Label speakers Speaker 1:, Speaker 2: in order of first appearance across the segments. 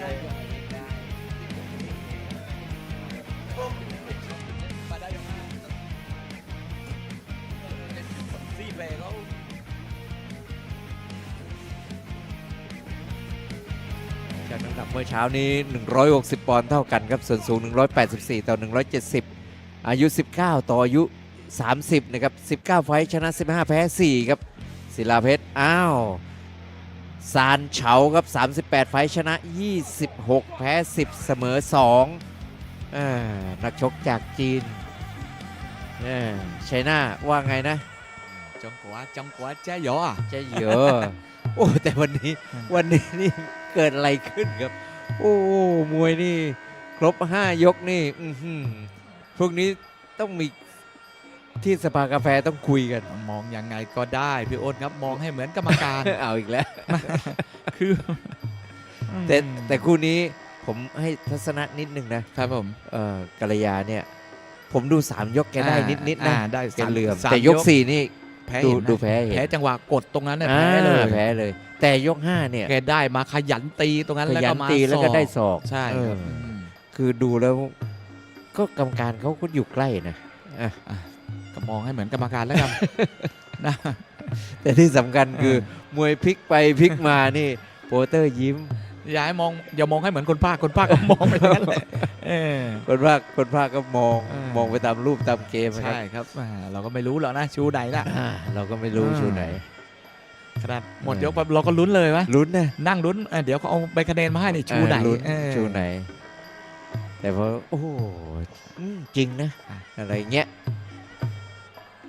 Speaker 1: จากน้ำหนักเมื่อเช้านี้ 160 ปอนด์เท่ากันครับ ส่วนสูง 184 ต่อ 170 อายุ 19 ต่ออายุ 30 นะครับ 19 ไฟชนะ 15 แพ้ 4 ครับศิลาเพชร อ้าว ซานเฉาครับ 38 ไฟท์ชนะ 26 แพ้ 10 เสมอ2อ่านักชกจากจีนเอ่อชัยนาว่าไงนะ
Speaker 2: trong quá trong quá trái gió à
Speaker 1: จะเยอะโอ้แต่วันนี้วันนี้นี่เกิดอะไรขึ้นครับ โอ้มวยนี่ ครบ 5 ยกนี่อื้อหือพวกนี้ต้องมี ที่สภากาแฟต้องคุยกัน
Speaker 2: มองยังไงก็ได้พี่อ้นครับมองให้เหมือนกรรมการ
Speaker 1: เอาอีกแล้ว
Speaker 2: คือ
Speaker 1: แต่แต่คู่นี้ผมให้ทัศนะนิดนึงนะครับ
Speaker 2: ผม
Speaker 1: เอ่อกัลยาเนี่ย ผมดู3ยกแกได้นิดนิดๆนะ
Speaker 2: อ่าได้
Speaker 1: แก
Speaker 2: สาม
Speaker 1: เหลื่อม
Speaker 2: สาม
Speaker 1: แต่ยก4นี่
Speaker 2: แพ้
Speaker 1: ดู
Speaker 2: เห็นนะ
Speaker 1: ดูแพ้เห็น
Speaker 2: แพ้จังหวะกดตรงนั้นเนี่ย
Speaker 1: อ่า
Speaker 2: แพ้เลย
Speaker 1: แพ้เลย แต่ยก5เนี่ย
Speaker 2: แกได้มาขยันตีตรงนั้น
Speaker 1: ข
Speaker 2: แล้ว
Speaker 1: ยั
Speaker 2: ก็
Speaker 1: น
Speaker 2: มา
Speaker 1: ตีแล้วก็
Speaker 2: ศอก
Speaker 1: ได้ศอก
Speaker 2: ใช่
Speaker 1: เอ
Speaker 2: ครั
Speaker 1: อบ
Speaker 2: ม
Speaker 1: คือดูแล้วก็กรรมการเขาก็อยู่ใกล้นะอะ
Speaker 2: ก็ มองให้เหมือนกรรมการแล้วกันนะ
Speaker 1: แต่ที่สำคัญคือ
Speaker 2: เอ
Speaker 1: มวยพลิกไปพลิกมานี่โปรเตอร์ยิ้ม
Speaker 2: อย่าให้มองอย่ามองให้เหมือนคนภาคคนภาคก็มองไปอย่างนั้นแหละเออ
Speaker 1: คนภาคคนภาคก็มอง
Speaker 2: เออ
Speaker 1: มองไปตามรูปตามเกมนะครั
Speaker 2: ใช่
Speaker 1: บ
Speaker 2: ครับอ่าเราก็ไม่รู้หรอกนะชูไหนล่ะ
Speaker 1: อ่าเราก็ไม่รู้
Speaker 2: อ่า
Speaker 1: ชูไหน
Speaker 2: ขนาดหมด
Speaker 1: เออ
Speaker 2: ยกปั๊บเราก็ลุ้นเลยวะ
Speaker 1: ลุ้นนะ
Speaker 2: นั่งลุ้นเออเดี๋ยวเขาเอาใบคะแนนมาให้นี่ชูไหน
Speaker 1: อ่าลุ้น
Speaker 2: เออ
Speaker 1: ชูไหน แต่พอโอ้โหอืมจริงนะ
Speaker 2: อะ
Speaker 1: อะไรเงี้ย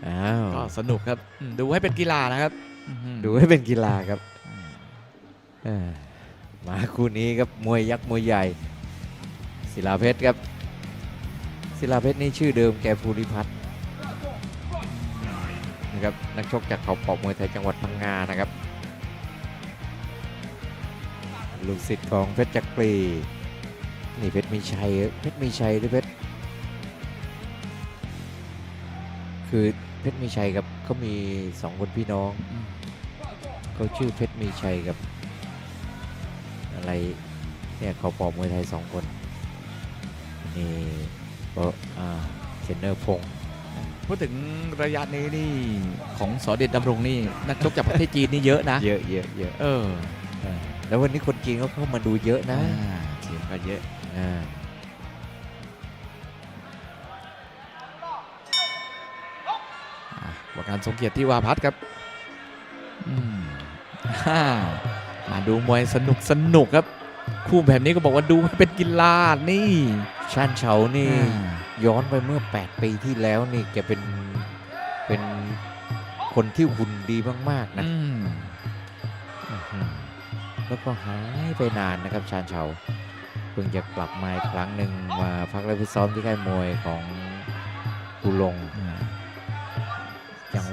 Speaker 1: อ้าว
Speaker 2: ก็สนุกครับอืมดูให้เป็นกีฬานะครับอื้อหือ
Speaker 1: ดูให้เป็นกีฬาครับเอ่อมาคู่นี้ครับมวยยักษ์มวยใหญ่ ศิลาเพชรครับ ศิลาเพชรนี่ชื่อเดิมแกภูริพัฒน์นะครับนักชกจากเขาปอบมวยไทยจังหวัดพังงานะครับ ลูกศิษย์ของเพชรจักรีนี่เพชรมีชัยเพชรมีชัยด้วยเพชรคือ เพชรมีชัยกับเขามีสองคนพี่น้อง
Speaker 2: อืม
Speaker 1: เขาชื่อเพชรมีชัยกับ อะไรเนี่ยเขาปอบมวยไทยสองคนนี่ก็อ่าเทรนเนอร์พงษ์
Speaker 2: พูดถึงระยะนี้นี่ของสอเด็ดดำรงนี่นักชกจากประเทศจีนนี่เยอะนะ
Speaker 1: เยอะเยอะเยอะ
Speaker 2: เออ
Speaker 1: อ่าแล้ววันนี้คนจีนเขาเข้ามาดูเยอะนะ
Speaker 2: อ่าเสียงก็เยอะ
Speaker 1: อ่า
Speaker 2: อะว่าการทรงเกียรติที่วาพัฒน์ครับอืมอ่ามาดูมวยสนุกสนุกครับ คู่แบบนี้ก็บอกว่าดูให้เป็นกีฬานี่
Speaker 1: ชานเฉานี่
Speaker 2: อ่า
Speaker 1: ย้อนไปเมื่อ 8 ปีที่แล้วนี่แกเป็นเป็นคนที่หุ่นดีมาก ๆ นะ
Speaker 2: อืม
Speaker 1: อื้อหือแล้วก็หายไปนานนะครับชานเฉาเพิ่งจะกลับมาอีกครั้งหนึ่งมาพักและฟิตซ้อมที่ค่ายมวยของกุลง
Speaker 2: อ่า
Speaker 1: อย่าง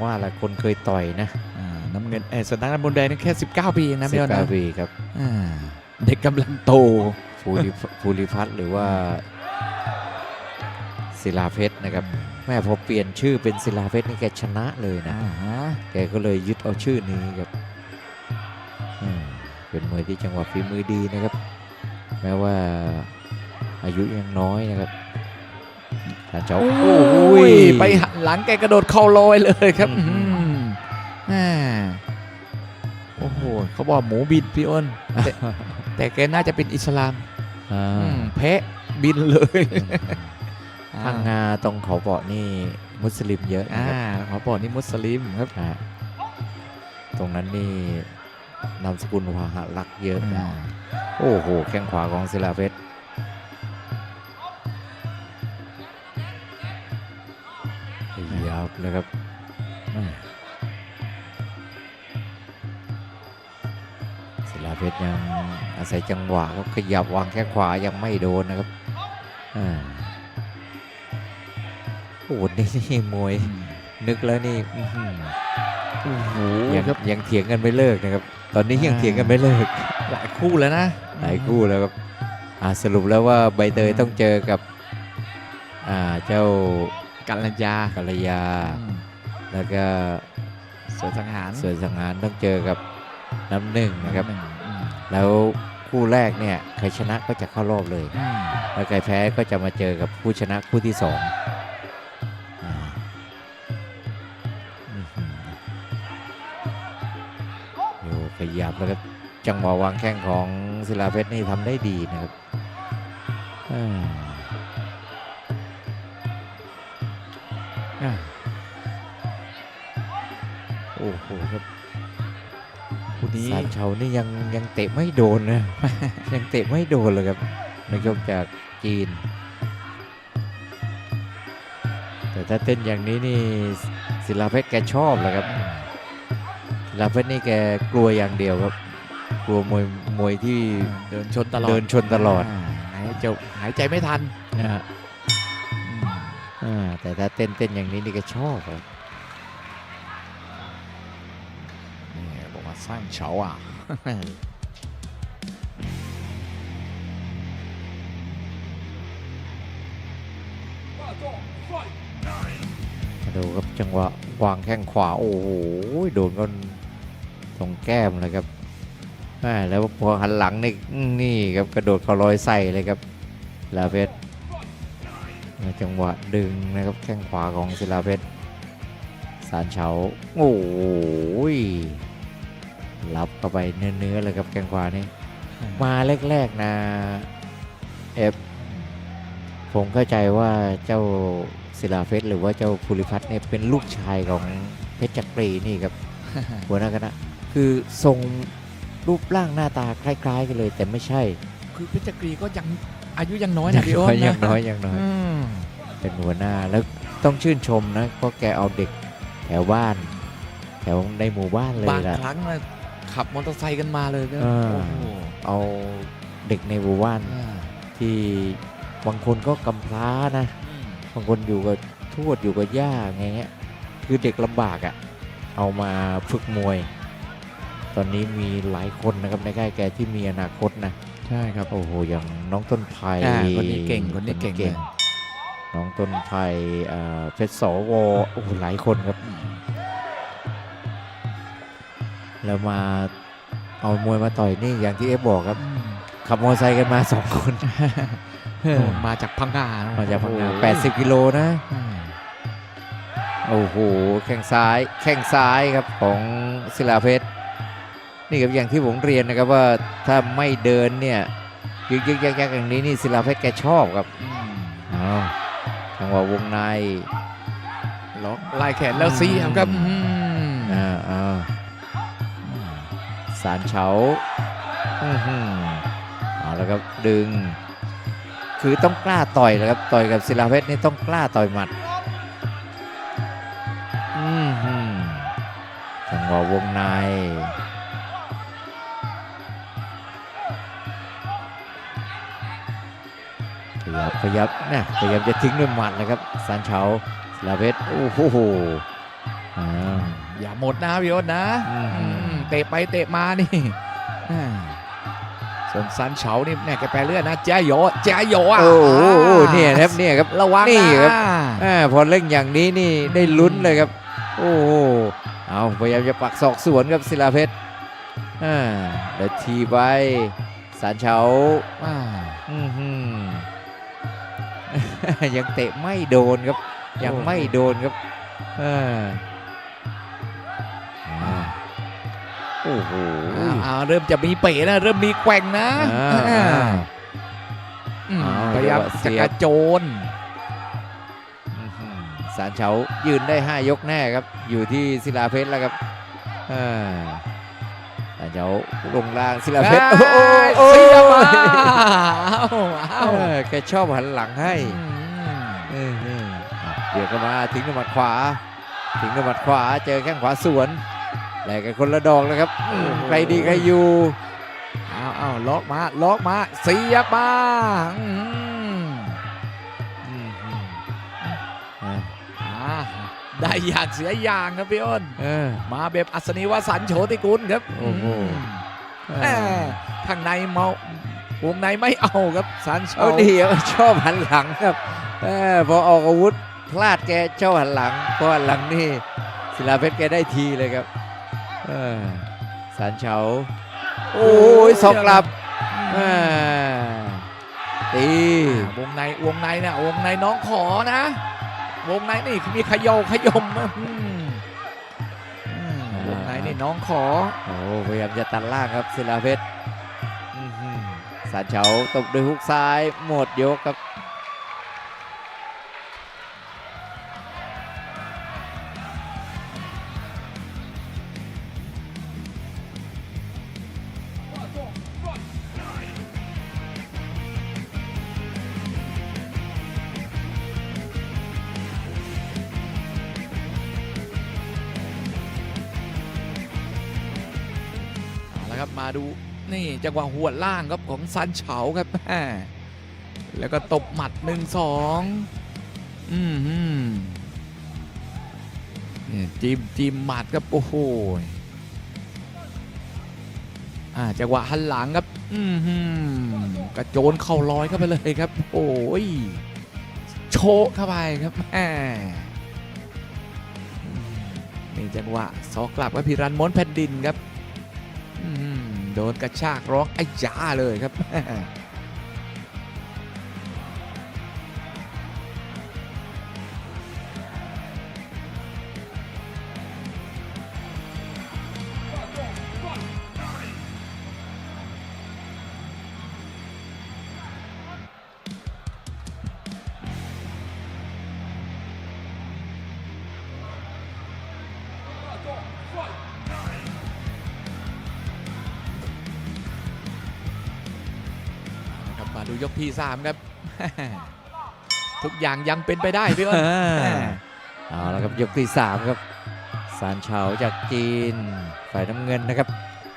Speaker 1: ว่าแหละคนเคยต่อยนะ
Speaker 2: อ่าน้ำเงินเออส่วนทางด้านบนแดงนี่แค่ 19 ปีเองนะพี่ยอดนะ
Speaker 1: 19ปีครับ
Speaker 2: อ่าเด็กกำลังโต
Speaker 1: ภูริภูริพัฒน์หรือว่าศิลาเพชรนะครับแม่พอเปลี่ยนชื่อเป็นศิลาเพชรนี่แกชนะเลยนะ
Speaker 2: อ่าฮะ
Speaker 1: แกก็เลยยึดเอาชื่อนี้ครับอืมเป็นมวยที่จังหวะฝีมือดีนะครับ แม้ว่าอายุยังน้อยนะครับ ทานเจ้า
Speaker 2: โอ้
Speaker 1: โอ้
Speaker 2: ย
Speaker 1: ย
Speaker 2: ไปหันหลังแกกระโดดเข่าลอยเลยครับ
Speaker 1: อืม
Speaker 2: อืมอ่าโอ้โหเขาบอกหมูบินพี่อ้นแต่แต่แกน่าจะเป็นอิสลาม
Speaker 1: อ่า
Speaker 2: อืมแพะบินเลย
Speaker 1: พังงาตรงเขาเบาะนี่มุสลิมเยอะนะ
Speaker 2: อ่า
Speaker 1: ครับ
Speaker 2: เขาบอกนี่มุสลิมครับ
Speaker 1: อ่าตรงนั้นนี่นามสกุลวาหะลักษณ์เยอะนะ
Speaker 2: อ่า
Speaker 1: โอ้โหแข้งขวาของศิลาเพชร เลยครับแม่ศิลาเพชรยังอาศัยจังหวะครับขยับวางแข้งขวายังไม่โดนนะครับอ่าโอ้โหนี่นี่มวย นึกแล้วนี่อื้อหือ
Speaker 2: โอ้โห
Speaker 1: ยัง
Speaker 2: ครับ
Speaker 1: ยังเถียงกันไม่เลิกนะครับ ตอนนี้ยัง
Speaker 2: อ่า
Speaker 1: เถียงกันไม่เลิก
Speaker 2: หลายคู่แล้วนะ
Speaker 1: หลายคู่แล้วครับอ่าสรุปแล้วว่าใบเตยต้องเจอกับอ่าเจ้า
Speaker 2: กัลยา
Speaker 1: กัลยา
Speaker 2: อืม
Speaker 1: แล้วก็
Speaker 2: สวนสังหาร
Speaker 1: ส่วนสังหารต้องเจอกับน้ำหนึ่งนะครับ
Speaker 2: อืมอืม
Speaker 1: แล้วคู่แรกเนี่ยใครชนะก็จะเข้ารอบเลย
Speaker 2: อืม
Speaker 1: แล้วใครแพ้ก็จะมาเจอกับผู้ชนะคู่ที่สองอ่าอื้อหืออยู่ขยับแล้วครับจังหวะวางแข้งของศิลาเพชรนี่ทำได้ดีนะครับ หครับ
Speaker 2: คู่นี้
Speaker 1: สารเชานี่ยังยังเตะไม่โดนนะ ยังเตะไม่โดนเลยครับนักชกจากจีน แต่ถ้าเต้นอย่างนี้นี่ศิลาเพชรแกชอบแหละครับศิลาเพชรนี่แกกลัวอย่างเดียวครับ กลัวมวยมวยที่
Speaker 2: เดินชนตลอด
Speaker 1: เดินชนตลอดา
Speaker 2: หายใจหายใจไม่ทัน
Speaker 1: นะฮะ
Speaker 2: อืม
Speaker 1: อ่าแต่ถ้าเต้นเต้นอย่างนี้นี่แกชอบครับ
Speaker 2: นี่บอกว่าสร้างเฉาอะ
Speaker 1: มาดูครับจังหวะวางแข้งขวา โอ้โหโดนก็ตรงแก้มเลยครับแม่แล้วพอหันหลังนี่นี่ครับกระโดดเขาลอยใส่เลยครับลาเพชรจังหวะดึงนะครับแข้งขวาของศิลาเพชรสารเฉาโอ้โห รับเข้าไปเนื้อๆเลยครับแข้งขวานี่มาแรกๆนะเอฟผมเข้าใจว่าเจ้าศิลาเพชรหรือว่าเจ้าภูริพัฒน์เนี่ยเป็นลูกชายของเพชรจักรีนี่ครับหัวหน้าคณะคือทรงรูปร่างหน้าตาคล้ายๆกันเลย แต่ไม่ใช่
Speaker 2: คือเพชรจักรีก็ยังอายุยังน้อยนะพี่โอ้น
Speaker 1: ยัง
Speaker 2: นะ
Speaker 1: น้อยยังน้อย
Speaker 2: อืม
Speaker 1: เป็นหัวหน้าแล้วต้องชื่นชมนะเพราะแกเอาเด็กแถวบ้าน แถวในหมู่บ้านเลย
Speaker 2: บาง
Speaker 1: ล่ะ
Speaker 2: ครั้งนะ ขับมอเตอร์ไซค์กันมาเลยนะ
Speaker 1: เออ
Speaker 2: โอ้โห
Speaker 1: เอาเด็กในหมู่บ้าน
Speaker 2: อ่า
Speaker 1: ที่บางคนก็กำพร้านะ
Speaker 2: อืม
Speaker 1: บางคนอยู่กับทวดอยู่กับย่าไงเงี้ยคือเด็กลำบากอะ่ะ เอามาฝึกมวย ตอนนี้มีหลายคนนะครับในค่ายแกที่มีอนาคตนะ
Speaker 2: ใช่ครับ
Speaker 1: โอ้โหอย่างน้องต้นไผ่
Speaker 2: อ่าคนนี้เก่งคนนี้เก่งเลย
Speaker 1: น้องต้นไผ่เอ่อเพชรสวโอ้โหหลายคนครับ แล้วมาเอามวยมาต่อยนี่อย่างที่เอฟบอกครับ
Speaker 2: อืม
Speaker 1: ขับมอเตอร์ไซค์กันมาสองคน
Speaker 2: โน่นมาจากพังงา
Speaker 1: มาจากพังงา
Speaker 2: โอ้โห
Speaker 1: 80 กิโลนะ
Speaker 2: อืม
Speaker 1: โอ้โห แข้งซ้าย แข้งซ้ายครับของศิลาเพชร นี่ครับอย่างที่ผมเรียนนะครับว่าถ้าไม่เดินเนี่ยยึกยึกยักยักอย่างนี้นี่ศิลาเพชรแกชอบครับ
Speaker 2: อืม
Speaker 1: เอาจังหวะวงใน
Speaker 2: ล็อกไล่แขนแล้วเสียบครับอืม
Speaker 1: อ่าอ่าสารเฉาอือหือเอาแล้วครับดึง คือต้องกล้าต่อยนะครับต่อยกับศิลาเพชรนี่ต้องกล้าต่อยหมัดอือหือจังหวะวงในขยับขยับนะพยายามจะทิ้งด้วยหมัดนะครับสารเฉาศิลาเพชรโอ้โหอ
Speaker 2: อย่าหมดนะพี่โอ๊ตนะ เตะไปเตะมานี่อ่าส่วนซันเฉานี่เนี่ยแกแปลเลือดนะแจ้โยแจ้โยอะ
Speaker 1: โอ้โหเนี่ยนะครับเนี่ยครับ
Speaker 2: ระวัง
Speaker 1: นี่ครับ
Speaker 2: นะ
Speaker 1: อ่าพอเล่นอย่างนี้นี่ได้ลุ้นเลยครับ โอ้โหเอาพยายามจะปักศอกสวนครับศิลาเพชรอ่าเดี๋ยวทีไปสารเฉา
Speaker 2: อ่า
Speaker 1: อื้อหือยังเตะไม่โดนครับ ยังไม่โดนครับ โอ้โห
Speaker 2: อ่าอ่าเริ่มจะมีเป๋นะเริ่มมีแกว่งนะ
Speaker 1: อ่า
Speaker 2: อ่า
Speaker 1: อ่า
Speaker 2: อืม
Speaker 1: เอา
Speaker 2: พยายาม
Speaker 1: เดี๋
Speaker 2: จะ
Speaker 1: ยวเสียบ
Speaker 2: กระโจน
Speaker 1: อื้อหือสารเฉายืนได้ 5 ยกแน่ครับ อยู่ที่ศิลาเพชรแล้วครับอ่าสารเฉาลงล่างศิลาเพชร
Speaker 2: เอ้ย
Speaker 1: โอ้โห
Speaker 2: เสียบ
Speaker 1: โอ้
Speaker 2: มา
Speaker 1: โห
Speaker 2: เอาเอา
Speaker 1: เออแกชอบหันหลังให้
Speaker 2: อืม
Speaker 1: เออๆอะเดี๋ยวก็มาถึงด้วยหมัดขวาถึงด้วยหมัดขวาเจอแข้งขวาสวน แลกกันคนละดอกเลยครับอืมใครดีใครอยู่
Speaker 2: เอาเอาล็อกมาล็อกมาเสียบมาอืม
Speaker 1: อืมอืมอะ
Speaker 2: อ่าได้อย่างเสียอย่างครับพี่อ้น
Speaker 1: เออ
Speaker 2: มาแบบอัศนีวสันต์โชติกุลครับ
Speaker 1: โอ้โห
Speaker 2: มแหมข้างในเมาวงในไม่เอาครับสันโช
Speaker 1: เอาดีครับชอบหันหลังครับเออพอออกอาวุธพลาดแกชอบหันหลังเพราะหันหลังนี่ศิลาเพชรแกได้ทีเลยครับเออ สารเฉา โอ้ยสอกกลับ
Speaker 2: อืม
Speaker 1: อ่าตี
Speaker 2: วงในวงในนะวงในน้องขอนะ วงในนี่มีขยโยขยมนะอืมอืมวงในนี่น้องขอ
Speaker 1: โอ้พยายามจะตัดล่างครับศิลาเพชรอื้อหือสารเฉาตบด้วยฮุกซ้ายหมดยกครับ
Speaker 2: เอาละครับมาดูนี่จังหวะหัวล่างครับของซันเฉาครับแม่แล้วก็ตบหมัดหนึ่งสองอืมฮึมนี่จิ้มจิ้มหมัดครับโอ้โหอ่าจังหวะหันหลังครับ อืมกระโจนเข่าลอยเข้าไปเลยครับ โอ้ยโชกเข้าไปครับแม่อืมนี่จังหวะซอกกลับกับพิรันม้วนแผ่นดินครับ โดนกระชากร้องไอ้ยาเลยครับ ดูยกที่3ครับ ทุกอย่างยังเป็นไปได้พี่อ้น
Speaker 1: อ่าเอาละครับยกที่3ครับสารเฉาจากจีน ฝ่ายน้ำเงินนะครับ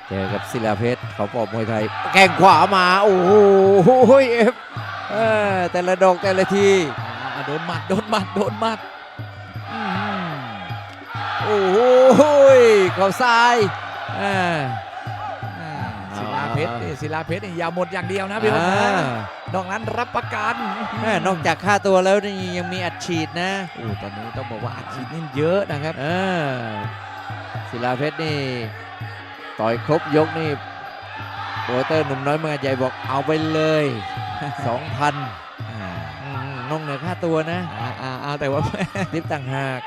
Speaker 1: เจอกับศิลาเพชรเขาปอบมวยไทย แข้งขวามา โอ้โหเอฟเออแต่ละดอกแต่ละที
Speaker 2: อ่าโดนหมัดโดนหมัดโดนหมัดอืม
Speaker 1: โอ้โหเขาซ้ายอ่า
Speaker 2: อ่า
Speaker 1: เอา
Speaker 2: ศิลาเพ ชรนี่ศิลาเพชรนี่อย่าหมดอย่างเดียวนะพี่อ้น
Speaker 1: อ่า
Speaker 2: นะนอกนั้นรับประกัน
Speaker 1: แม่นอกจากค่าตัวแล้วนี่ยังมีอัดฉีดนะ
Speaker 2: โอ้ตอนนี้ต้องบอกว่าอาชีพนี่เยอะนะครับ
Speaker 1: เออศิลาเพชรนี่ต่อยครบยกนี่โปรโมเตอร์หนุ่มน้อยเมืองใหญ่บอกเอาไปเลย2,000
Speaker 2: อ่า
Speaker 1: อืมนอกเหนือค่าตัวนะ
Speaker 2: อ่าอ่าอ่าแต่ว่า
Speaker 1: ทิปต่างหาก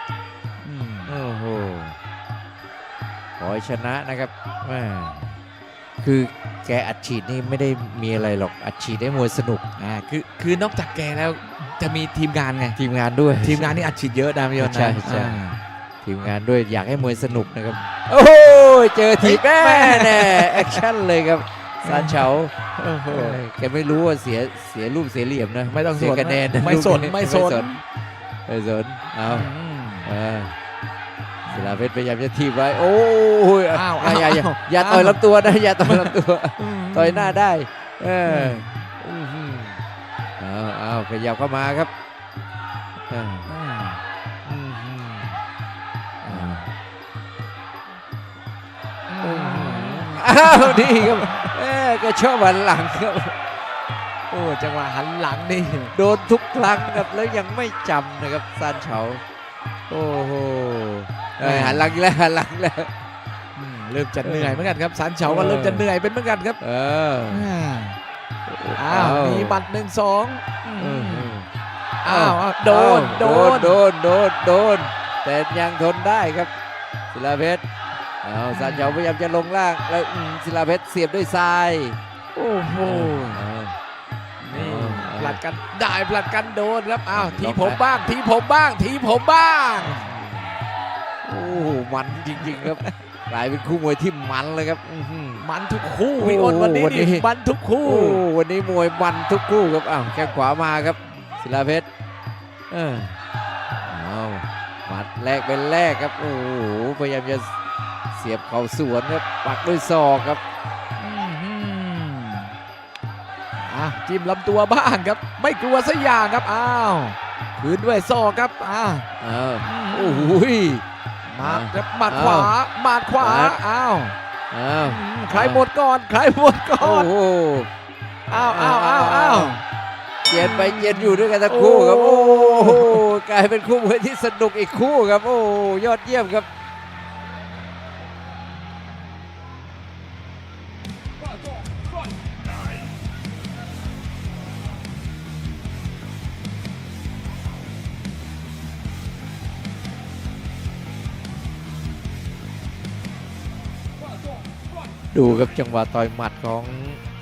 Speaker 2: อืม
Speaker 1: โอ้โหขอให้ชนะนะครับแม่ คือแกอัดฉีดนี่ไม่ได้มีอะไรหรอกอัดฉีดได้มวยสนุก
Speaker 2: อ่าคือคือนอกจากแกแล้วจะมีทีมงานไง
Speaker 1: ทีมงานด้วย
Speaker 2: ทีมงานนี่อัดฉีดเยอะนะพี่ยนต์นะ
Speaker 1: ใช่ใช่
Speaker 2: อ่า
Speaker 1: ทีมงานด้วยอยากให้มวยสนุกนะครับ โอ้ยเจอทีบแม่แน่แอคชั่นเลยครับซานเฉา
Speaker 2: โอ้โห
Speaker 1: เออแกไม่รู้ว่าเสียเสียรูปเสียเหลี่ยมนะ
Speaker 2: ไม่ต้อง
Speaker 1: เสีย
Speaker 2: สน
Speaker 1: คะแนนนะ
Speaker 2: ไม่สน
Speaker 1: ลูก
Speaker 2: ไม่สน
Speaker 1: ไม่สนเอา
Speaker 2: อืม
Speaker 1: เออ ศิลาเพชรพยายามจะทีบไว้โอ้ย
Speaker 2: อ้าว
Speaker 1: อย่าอย่า
Speaker 2: อ้าว
Speaker 1: อย่า
Speaker 2: อ้าว
Speaker 1: ต่อยลำตัวนะอย่าต่อยลำตัว
Speaker 2: ม
Speaker 1: ต่อยหน้าได้เออ
Speaker 2: อืม
Speaker 1: อื้อหือเอาเอาขยับเข้ามาครับเออ
Speaker 2: อ่า
Speaker 1: อื้อหือเอา
Speaker 2: อืม
Speaker 1: อ้าวนี่ครับเอ้ก็ชอบหันหลังครับ
Speaker 2: โอ้จังหวะหันหลังนี่
Speaker 1: โดนทุกครั้งครับแล้วยังไม่จำนะครับซานเฉา โอ้โหเอ้ยหันหลังอีกแล้วหันหลังอีกแล้ว
Speaker 2: อืมเริ่มจะเหนื่อยเหมือนกันครับสันเฉาก็เริ่มจะเหนื่อยเป็นเหมือนกันครับ
Speaker 1: เออ
Speaker 2: อ้าวมีบัตรหนึ่งสอง
Speaker 1: เออ
Speaker 2: อ้าวอ้าวโดนโดน
Speaker 1: โดนโดนโดนแต่ยังทนได้ครับ ศิลาเพชรเอาซานเฉาพยายามจะลงล่างแล้วอืมศิลาเพชรเสียบด้วยซ้าย
Speaker 2: โอ้โห
Speaker 1: เอา
Speaker 2: นี่
Speaker 1: เอา
Speaker 2: ผ ลัดกันได้ผลัดกันโดนครับอ้าวที
Speaker 1: ลอง
Speaker 2: ผม
Speaker 1: ไป
Speaker 2: บ้างทีผมบ้างทีผมบ้าง
Speaker 1: โอ้โหมันจริง ๆ ครับกลายเป็นคู่มวยที่มันเลยครับอื้อหือ
Speaker 2: มันทุกคู่พี่อ้นวันนี้
Speaker 1: วันนี้
Speaker 2: นี่มันทุกคู่
Speaker 1: โอ้วันนี้มวยมันทุกคู่ครับอ้าวแข้งขวามาครับ ศิลาเพชรเออเอาหมัดแรกเป็นแรกครับโอ้โหพยายามจะเสียบเข่าสวนครับปักด้วยศอกครับ
Speaker 2: อะจิ้มลำตัวบ้างครับ ไม่กลัวสักอย่างครับอ้าวคืนด้วยศอกครับอ้าว
Speaker 1: อ้าว
Speaker 2: โอ้
Speaker 1: โอ้
Speaker 2: โห
Speaker 1: โห
Speaker 2: มาครับหมัดขวาหมัดขวา
Speaker 1: หมัด
Speaker 2: อ้าว
Speaker 1: อ้าว
Speaker 2: อืมใครหมดก่อนใครหมดก่
Speaker 1: โอ้
Speaker 2: อน
Speaker 1: โห
Speaker 2: อ้าวอ้าวอ้าวอ้าว
Speaker 1: เย็นไปเย็นอยู่ด้วยกันทั้งคู่ครับ
Speaker 2: โอ้
Speaker 1: โอ้โหกลายเป็นคู่มวยที่สนุกอีกคู่ครับ โอ้ยอดเยี่ยมครับ ดูครับจังหวะต่อยหมัดของ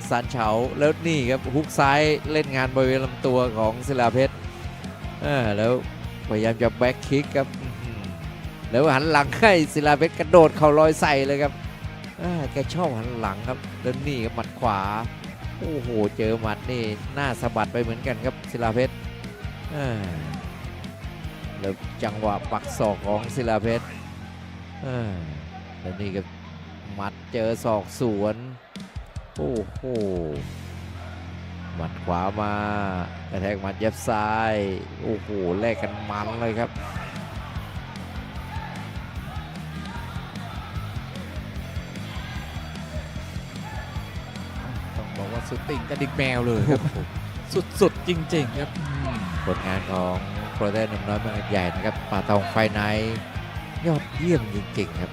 Speaker 1: ซานเฉาแล้วนี่ครับฮุกซ้ายเล่นงานบริเวณลำตัวของศิลาเพชรแล้วพยายามจะแบ็คคิกครับแล้วหันหลังให้ศิลาเพชรกระโดดเข่าลอยใส่เลยครับอแกชอบหันหลังครับแล้วนี่ครับหมัดขวาโอ้โหเจอหมัดนี่หน้าสะบัดไปเหมือนกันครับศิลาเพชรแล้วจังหวะปักศอกของศิลาเพชรแล้วนี่ก็ หมัดเจอศอกสวน โอ้โหหมัดขวามากระแทกหมัดเย็บซ้าย โอ้โหแลกกันมันเลยครับ
Speaker 2: ต้องบอกว่าสุดติ่งกระดิกแมวเลยครับ สุดๆจริง ๆ ครับอืม
Speaker 1: ผลงานของโปรเตนหนุ่มน้อยเมืองใหญ่นะครับป่าตองไฟไนท์ยอดเยี่ยมจริงๆครับ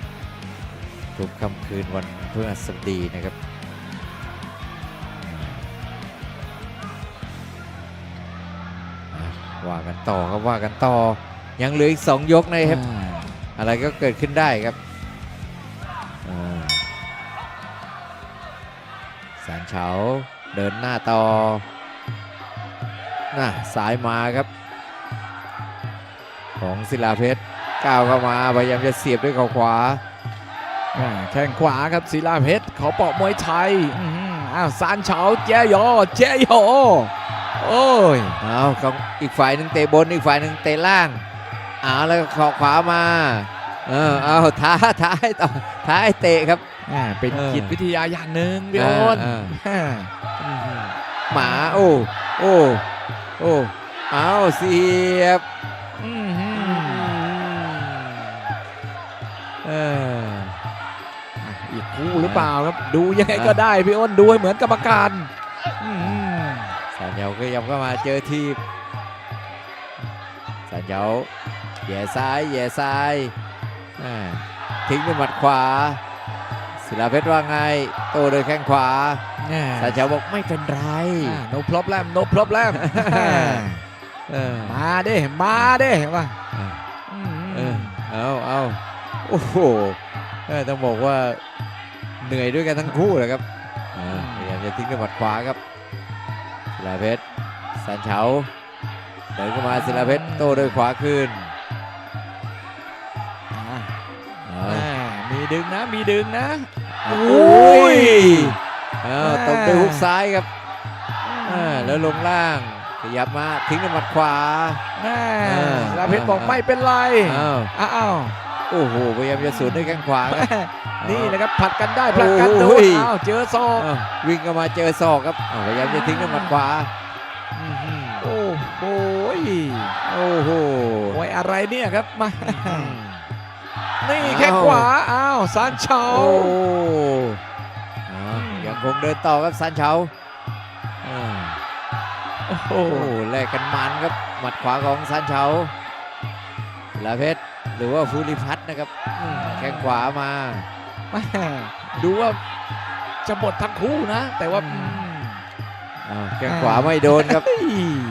Speaker 1: ทุกค่ำคืนวันพฤหัสบดีนะครับอะว่ากันต่อครับว่ากันต่อยังเหลืออีก 2 ยกนะครับ
Speaker 2: อ่า
Speaker 1: อะไรก็เกิดขึ้นได้ครับอ่าแสนเฉาเดินหน้าต่อน่ะสายมาครับ ของศิลาเพชรก้าวเข้ามาพยายามจะเสียบด้วยเข่าขวา
Speaker 2: อ่า แข้งขวาครับศิลาเพชรเขาเปาะมวยไทยอื้อหืออ้าวซานเฉาเจยอเจยอโอ้ย
Speaker 1: เอาของอีกฝ่ายหนึ่งเตะบนอีกฝ่ายหนึ่งเตะล่างเอาแล้วก็เข่าขวามาเออเอาท้าท้าให้ต่อท้าให้เตะครับ
Speaker 2: อ่าเป็น
Speaker 1: เออ
Speaker 2: จิตวิทยาอย่างหนึ่งพี่โอน
Speaker 1: อ่า
Speaker 2: อ่า
Speaker 1: หมาโอ้โอ้โอ้เอาเสียบ
Speaker 2: อื้อหือ
Speaker 1: เออ
Speaker 2: อะอีกคู่หรือเปล่าครับ ดูยังไงก็ได้พี่โอนดูให้เหมือนกรรมการอื้อหือ
Speaker 1: สานเหยาก็ยำเข้ามาเจอทีบสานเหยาแย่ซ้ายแย่ซ้ายอ่าทิ้งด้วยหมัดขวา ศิลาเพชรว่าไง โตโดยแข้งขวา
Speaker 2: อ่า
Speaker 1: สานเหยาบอกไม่เป็นไร
Speaker 2: อ่า no problem no problem
Speaker 1: เออ
Speaker 2: มาเด้มาเด้ว่า
Speaker 1: เออเอาเอาโอ้โหเออต้องบอกว่า เหนื่อยด้วยกันทั้งคู่เลยครับอ่าพยายามจะทิ้งด้วยหมัดขวาครับศิลาเพชรสันเฉาเดินเข้ามาศิลาเพชรโต้ด้วยขวาคืน
Speaker 2: อ่า
Speaker 1: เอา
Speaker 2: อ่ามีดึงนะมีดึงนะ
Speaker 1: โอ้ยเอา
Speaker 2: แม่
Speaker 1: ตบด้วยฮุกซ้ายครับอ่าแล้วลงล่างขยับมาทิ้งด้วยหมัดขวา
Speaker 2: แม่
Speaker 1: เออ
Speaker 2: ลาเพชรบอกไม่เป็นไร
Speaker 1: อ้าว
Speaker 2: อ้าว
Speaker 1: โอ้โหพยายามจะสวนด้วยแข้งขวาครับ
Speaker 2: นี่นะครับผลัดกันได้ผลัดกันโด
Speaker 1: โอ้
Speaker 2: น
Speaker 1: ย
Speaker 2: อ้าวเจอศอก
Speaker 1: อ้าววิ่งเข้ามาเจอศอกครับอ้าวพยายามจะทิ้งด้วยหมัดขวาอื้อหือ
Speaker 2: โอ้โห
Speaker 1: โอ้โห
Speaker 2: มวยอะไรเนี่ยครับมา
Speaker 1: อืม
Speaker 2: นี่
Speaker 1: อ้าว
Speaker 2: แค่ขวาอ้าวซานเชา
Speaker 1: โอ้อ้าวยังคงเดินต่อครับสันเฉาอ่า
Speaker 2: โอ้โห
Speaker 1: โอ้โหแลกกันมันครับหมัดขวาของสันเฉาลาเพชร หรือว่าฟูริพัฒน์นะครับอืมแข้งขวามา
Speaker 2: แม่ดูว่าจะหมดทั้งคู่นะ แต่ว่า
Speaker 1: อืม
Speaker 2: อืม
Speaker 1: อ้าวแข้งขวาไม่โดนครับ
Speaker 2: เฮ้ย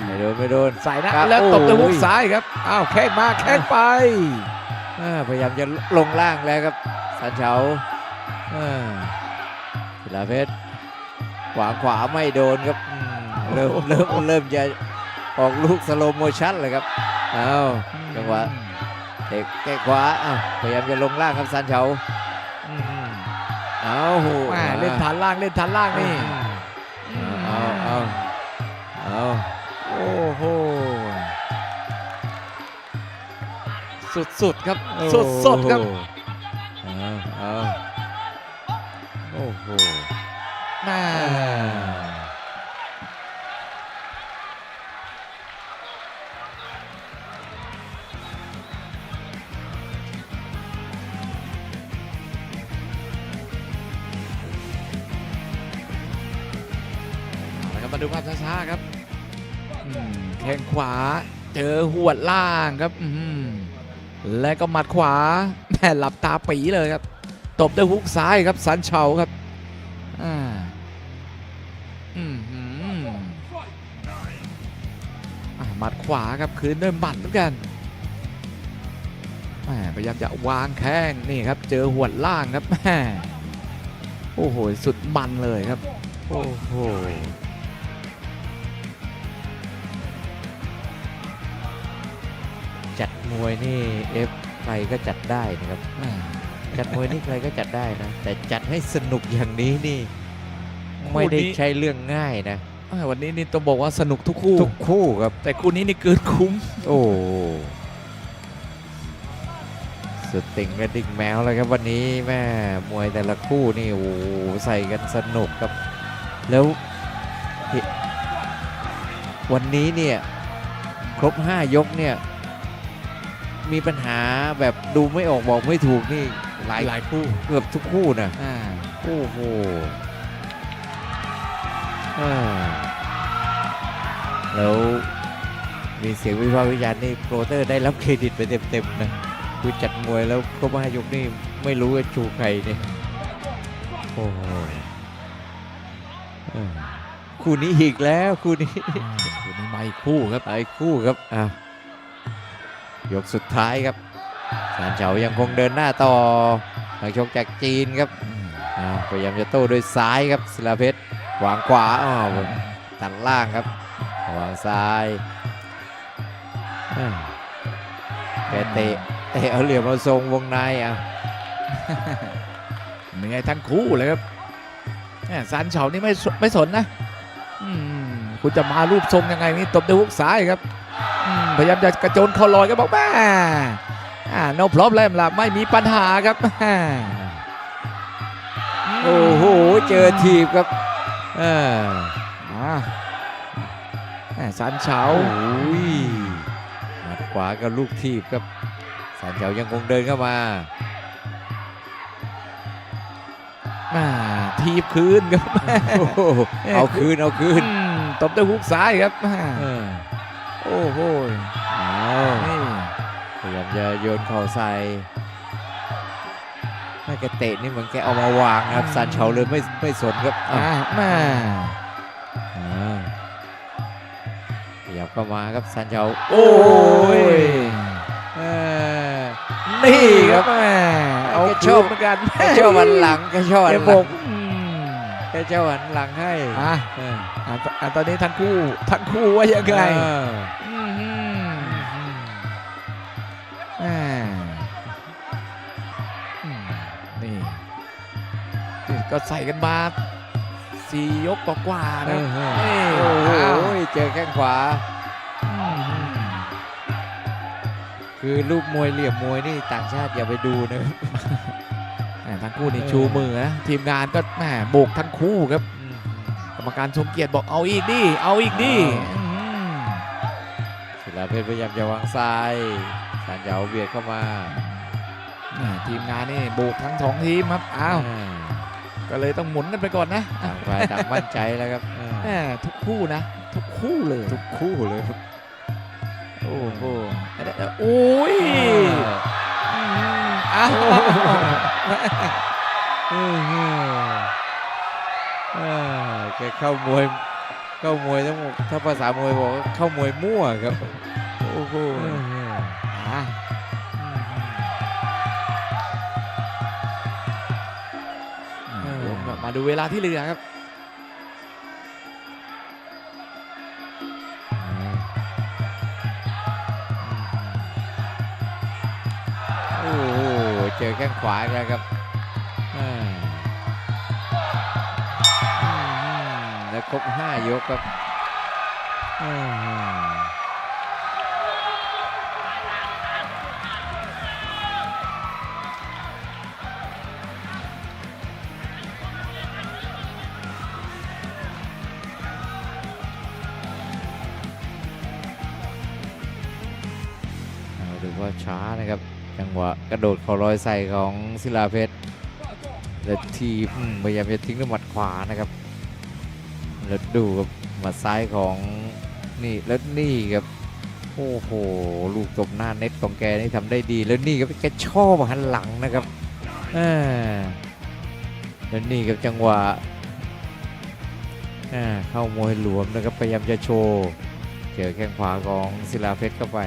Speaker 1: ไม่โดนไม่โดน
Speaker 2: ใส่นะครับแล้วตบด้วย
Speaker 1: โอ้
Speaker 2: ฮุ
Speaker 1: ย
Speaker 2: กซ้ายครับอ้าวแข้งมาแข้งไป
Speaker 1: อ่าพยายามจะลงล่างแล้วครับสันเฉาอ่าศิลาเพชรขวาขวาไม่โดนครับอืมเริ่มเริ่มเริ่มจะออกลูกสโลโมชั่นเลยครับอ้าวจังหวะ เตะแก้ขวาอ้าวพยายามจะลงล่างครับสันเฉาอื้อหือเอาโห
Speaker 2: แม่เล่นฐานล่างเล่นฐานล่างนี่
Speaker 1: เอาเอาเอา
Speaker 2: โอ้โหสุดๆครับ
Speaker 1: เอา
Speaker 2: สุดๆครับ
Speaker 1: เอาเอาโอ้โห
Speaker 2: แม่เอา ดูภาพช้าๆครับแข้งขวาเจอหวดล่างครับและก็หมัดขวาแม่หลับตาปีเลยครับ ตบด้วยฮุกซ้ายครับสันเฉาครับอ่าอืมหืมอ่าหมัดขวาครับคืนด้วยหมัดเหมือนกันแม่พยายามจะวางแข้งนี่ครับ เจอหวดล่างครับโโอ้โห สุดมันเลยครับ
Speaker 1: โอ้โห มวยนี่เอฟใครก็จัดได้นะครับจัดมวยนี่ใครก็จัดได้นะ แต่จัดให้สนุกอย่างนี้นี่ ไม่ได้
Speaker 2: คู่นี้
Speaker 1: ใช้เรื่องง่ายนะ
Speaker 2: อ่าวันนี้นี่ต้องบอกว่าสนุกทุกคู่
Speaker 1: ทุกคู่ครับ
Speaker 2: แต่คู่นี้นี่เกินคุ้ม
Speaker 1: โอ้สุดติ่งกระดิ่งแมวเลยครับวันนี้แม่มวยแต่ละคู่นี่โอ้โหใส่กันสนุกครับ แล้วเห็นวันนี้เนี่ย ครบ 5 ยกเนี่ย มีปัญหาแบบดูไม่ออกบอกไม่ถูกนี่หลาย
Speaker 2: หลายคู่
Speaker 1: เกือบทุกคู่นะ
Speaker 2: อ่า
Speaker 1: โอ้โหอ่าแล้วมีเสียงวิพากษ์วิจารณ์นี่โปรเตอร์ได้รับเครดิตไปเต็มๆนะคือจัดมวยแล้วครบห้ายกนี่ไม่รู้ว่าชูใครเนี่ยโอ้โหอ่าคู่นี้อีกแล้วคู่นี้
Speaker 2: คู่นี้มาอีกคู่ครับ
Speaker 1: ไอ้คู่ครับอะ ยกสุดท้ายครับสารเฉายังคงเดินหน้าต่อนักชกจากจีนครับพยายามจะโต้ด้วยซ้ายครับศิลาเพชรวางขวาอ้าวตัดล่างครับวางซ้ายแกเตะเตะเอาเหลี่ยมเอาทรงวงในอะ
Speaker 2: เหนื่อยทั้งคู่เลยครับซานเฉานี่ไม่ไม่สนนะคุณจะมารูปทรงยังไงนี่ตบด้วยฮุกซ้ายครับ พยายามจะกระโจนเคอลอยก็บอกแม่อ่า no problem ละไม่มีปัญหาครับแม่
Speaker 1: โอ้โหเจอทีบครับอ่า
Speaker 2: อ่าแหม่ซานเฉา
Speaker 1: โอ้ยหมัดขวากับลูกทีบครับสารเฉายังคงเดินเข้ามา
Speaker 2: อ่าทีบคืนครับ
Speaker 1: โอ้โหเอาคืนเอาคืน
Speaker 2: อืมตบด้วยฮุกซ้ายครับ อ่า
Speaker 1: เออ
Speaker 2: โอ้โห
Speaker 1: เอา
Speaker 2: นี่
Speaker 1: พยายามจะโยนเข่าใส่แม่แกเตะนี่เหมือนแกเอามาวางนะครับซานเฉาเลยไม่ไม่สนครับอะ
Speaker 2: อ่าแม่
Speaker 1: อ่าขยับเข้ามาครับซานเฉา
Speaker 2: โอ้ย
Speaker 1: เออ
Speaker 2: นี่ครับแม่
Speaker 1: เอา
Speaker 2: แก
Speaker 1: คืน
Speaker 2: ชอบเหมือนกัน
Speaker 1: แกชอบหันหลังแกชอบหั
Speaker 2: แก
Speaker 1: นห
Speaker 2: บ
Speaker 1: ลั
Speaker 2: องกอืม
Speaker 1: แกชอบหันหลังให้
Speaker 2: อะ
Speaker 1: เออ
Speaker 2: อะตอะตอนนี้ทั้งคู่ทั้งคู่ว่ายังไง ก็ใส่กันมาสี่ยกกว่าๆ
Speaker 1: เอ
Speaker 2: นะ
Speaker 1: อเออ
Speaker 2: นี่
Speaker 1: โอ้โห
Speaker 2: อ้าว
Speaker 1: เจอแข้งขวา
Speaker 2: อืม
Speaker 1: คือลูกมวยเหลี่ยมมวยนี่ต่างชาติอย่าไปดูนะครับ
Speaker 2: แหม่ทั้งคู่นี่
Speaker 1: เออ
Speaker 2: ชูมือนะทีมงานก็แหมโบกทั้งคู่ครับ
Speaker 1: อืม
Speaker 2: กรรมการสมเกียรติบอกเอาอีกดิเอาอีกดิ
Speaker 1: เอา
Speaker 2: อืม
Speaker 1: ศิลาเพชรพยายามจะวางซ้ายสารเฉาเบียดเข้ามา
Speaker 2: แหม่ทีมงานนี่โบกทั้งสองทีมครับอ้าว ก็เลยต้องหมุนกันไปก่อนนะ
Speaker 1: ต่างฝ่ายต่างมั่นใจแล้วครับเออ
Speaker 2: แหม่ทุกคู่นะ ทุกคู่เลย
Speaker 1: ทุกคู่เลยครับ
Speaker 2: โอ้โหโอ้ยอืมอ้าว
Speaker 1: เออเออเออแกเข้ามวยเข้ามวยต้องบอกถ้าภาษามวยบอกว่าเข้ามวยมั่วครับ
Speaker 2: โอ้โห มาดูเวลาที่เหลือครับ
Speaker 1: โอ้โหเจอแข้งขวาแล้วครับแล้วครบห้ายกครับ ว่าช้านะครับ จังหวะกระโดดเข่ารอยใส่ของศิลาเพชรแล้วทีมพยายามจะทิ้งด้วยหมัดขวานะครับ แล้วดูกับหมัดซ้ายของนี่แล้วนี่ครับโอ้โหลูกตบหน้าเน็ตของแกนี่ทำได้ดี แล้วนี่ครับแกชอบหันหลังนะครับอแล้วนี่ครับจังหวะเข้ามวยหลวมนะครับพยายามจะโชว์เจอแข้งขวาของศิลาเพชรเข้าไป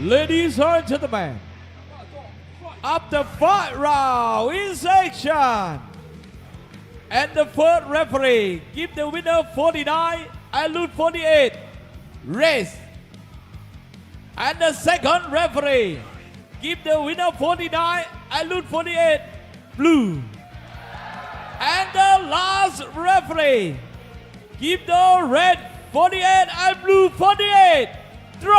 Speaker 3: Ladies and gentlemen, after five round in section, and the first referee give the winner 49 and lose 48. Race. And the second referee give the winner 49 and lose 48. Blue. And the last referee give the red 48 and blue 48. Strong!